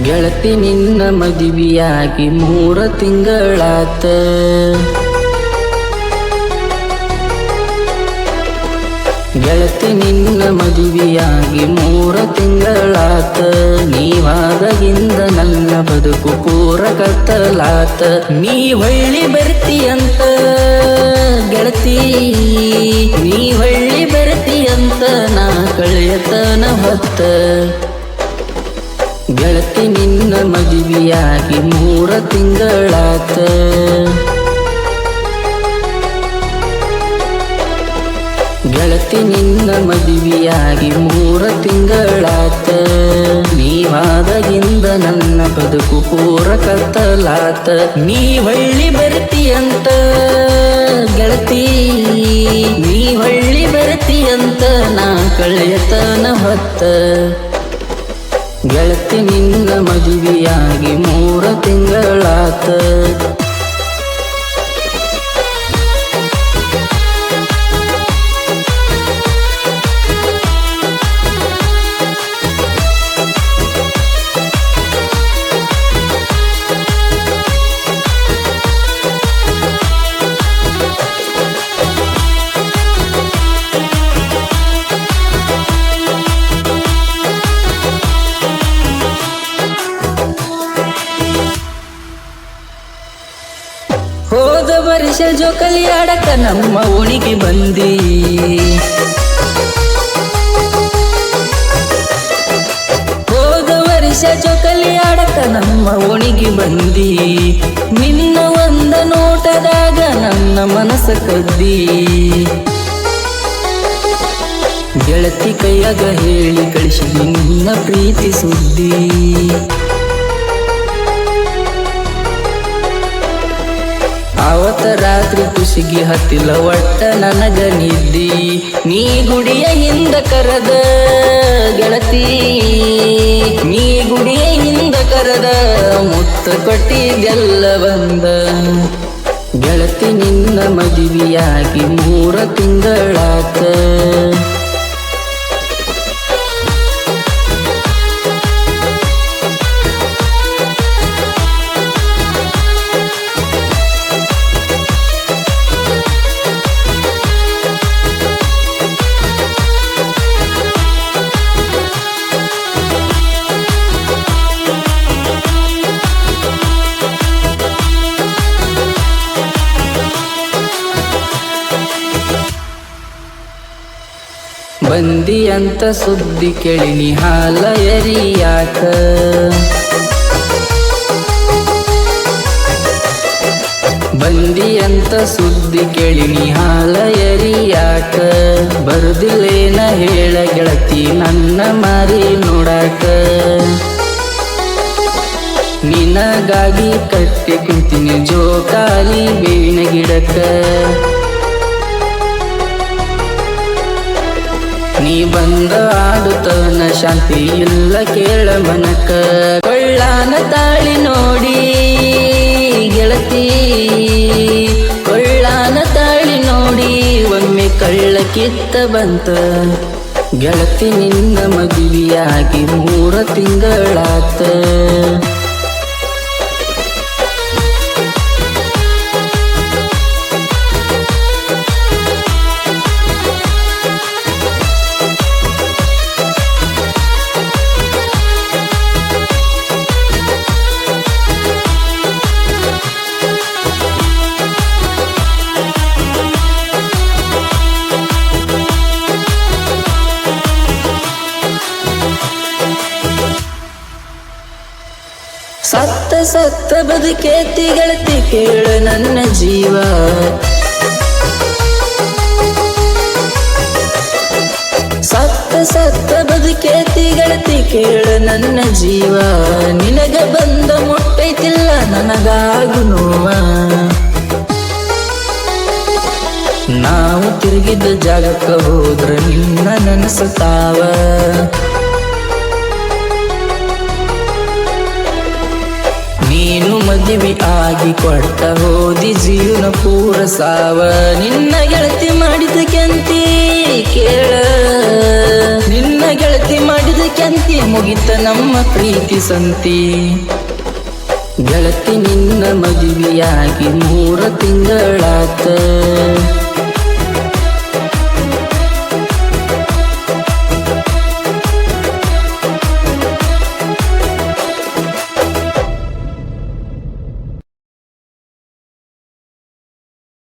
ಗೆಳತಿ ನಿನ್ನ ಮದುವೆಯಾಗಿ ಮೂರ ತಿಂಗಳಾತ. ಗೆಳತಿ ನಿನ್ನ ಮದುವೆಯಾಗಿ ಮೂರ ತಿಂಗಳಾತ. ನೀವಾದಗಿಂದ ನನ್ನ ಬದುಕು ಪೂರ ಕತ್ತಲಾತ. ನೀ ಹೊಳ್ಳಿ ಬರ್ತೀಯಂತ ಮದುವೆಯಾಗಿ ಮೂರ ತಿಂಗಳಾತ. ಗೆಳತಿ ನಿನ್ನ ಮದುವೆಯಾಗಿ ಮೂರ ತಿಂಗಳಾತ. ನೀವಾದಗಿಂದ ನನ್ನ ಬದುಕು ಪೂರ ಕತ್ತಲಾತ. ನೀ ಹೊಳ್ಳಿ ಬರ್ತೀಯಂತ ಗೆಳತಿ. ನೀ ಹೊಳ್ಳಿ ಬರ್ತೀಯಂತ ನಾ ಕಳೆಯತನ ಹೊತ್ತ ಗೆಳತಿ ತಿಂಗಳಾತ. ವರ್ಷ ಜೋಕಲಿ ಆಡಕ ನಮ್ಮ ಓಣಿಗೆ ಬಂದಿ. ಹೋದ ವರ್ಷ ಜೋಕಲಿ ಆಡಕ ನಮ್ಮ ಓಣಿಗೆ ಬಂದಿ. ನಿನ್ನ ಒಂದ ನೋಟದಾಗ ನನ್ನ ಮನಸ್ಸ ಕದ್ದಿ. ಗೆಳತಿ ಕೈಯಾಗ ಹೇಳಿ ಕಳಿಸಿ ನಿನ್ನ ಪ್ರೀತಿ ಸುದ್ದಿ. ಅವತ್ತ ರಾತ್ರಿ ಕುಸಿಗಿ ಹತ್ತಿಲ್ಲ ಒಟ್ಟ ನನಗ ನಿದ್ದಿ ನೀ ಗುಡಿಯ ಹಿಂದ ಕರದ ಗೆಳತಿ. ನೀ ಗುಡಿಯ ಹಿಂದ ಕರದ ಮುತ್ತ ಕೊಟ್ಟಿಗೆಲ್ಲ ಬಂದ. ಗೆಳತಿ ನಿನ್ನ ಮದುವೆಯಾಗಿ ಮೂರ ತಿಂಗಳಾತ. ಬಂದಿ ಅಂತ ಸುದ್ದಿ ಕೇಳಿನಿ ಹಾಲ ಎರಿಯಾಕ. ಬಂದಿ ಅಂತ ಸುದ್ದಿ ಕೇಳಿನಿ ಹಾಲ ಎರಿಯಾಕ. ಬರ್ದಿಲ್ಲೇನ ಹೇಳ ಗೆಳತಿ ನನ್ನ ಮಾರಿ ನೋಡಾಕ. ನಿನಗಾಗಿ ಕಟ್ಟಿ ಕುಂತೀನಿ ಜೋಕಾಲಿ ಬೇವಿನ ಗಿಡಕ್ಕ ನೀ ಬಂದ ಆಡುತ್ತನ ಶಾಂತಿ ಇಲ್ಲ ಕೇಳ ಮನಕ ಕೊಳ್ಳಾನ ತಾಳಿ ನೋಡಿ, ಗೆಳತಿ. ಕೊಳ್ಳಾನ ತಾಳಿ ನೋಡಿ, ಒಮ್ಮೆ ಕಳ್ಳ ಕಿತ್ತ ಬಂತ. ಗೆಳತಿ ನಿನ್ನ ಮದುವೆಯಾಗಿ ಮೂರ ತಿಂಗಳಾತ. ಸತ್ತ ಬದುಕೆ ಬದುಕೇತಿ ಗಳತಿ ಕೇಳ ನನ್ನ ಜೀವ. ಸತ್ತ ಸತ್ತ ಬದುಕೇತಿ ತಿಗಳತಿ ಕೇಳು ನನ್ನ ಜೀವ. ನಿನಗ ಬಂದ ಮುಟ್ಟೈತಿಲ್ಲ ನನಗಾಗು ನೋವ. ನಾವು ತಿರುಗಿದ ಜಾಗಕ್ಕೆ ಹೋದ್ರ ನಿನ್ನ ನೆನಸುತ್ತಾವ ಮದುವೆ ಆಗಿ ಕೊಟ್ಟ ಹೋದಿ ಜೀವನ ಪೂರ ಸಾವ. ನಿನ್ನ ಗೆಳತಿ ಮಾಡಿದ ಕೆಂತಿ ಕೇಳ. ನಿನ್ನ ಗೆಳತಿ ಮಾಡಿದ ಕೆಂತಿ ಮುಗಿತ ನಮ್ಮ ಪ್ರೀತಿ ಸಂತಿ. ಗೆಳತಿ ನಿನ್ನ ಮದುವೆಯಾಗಿ ಮೂರ ತಿಂಗಳಾತ.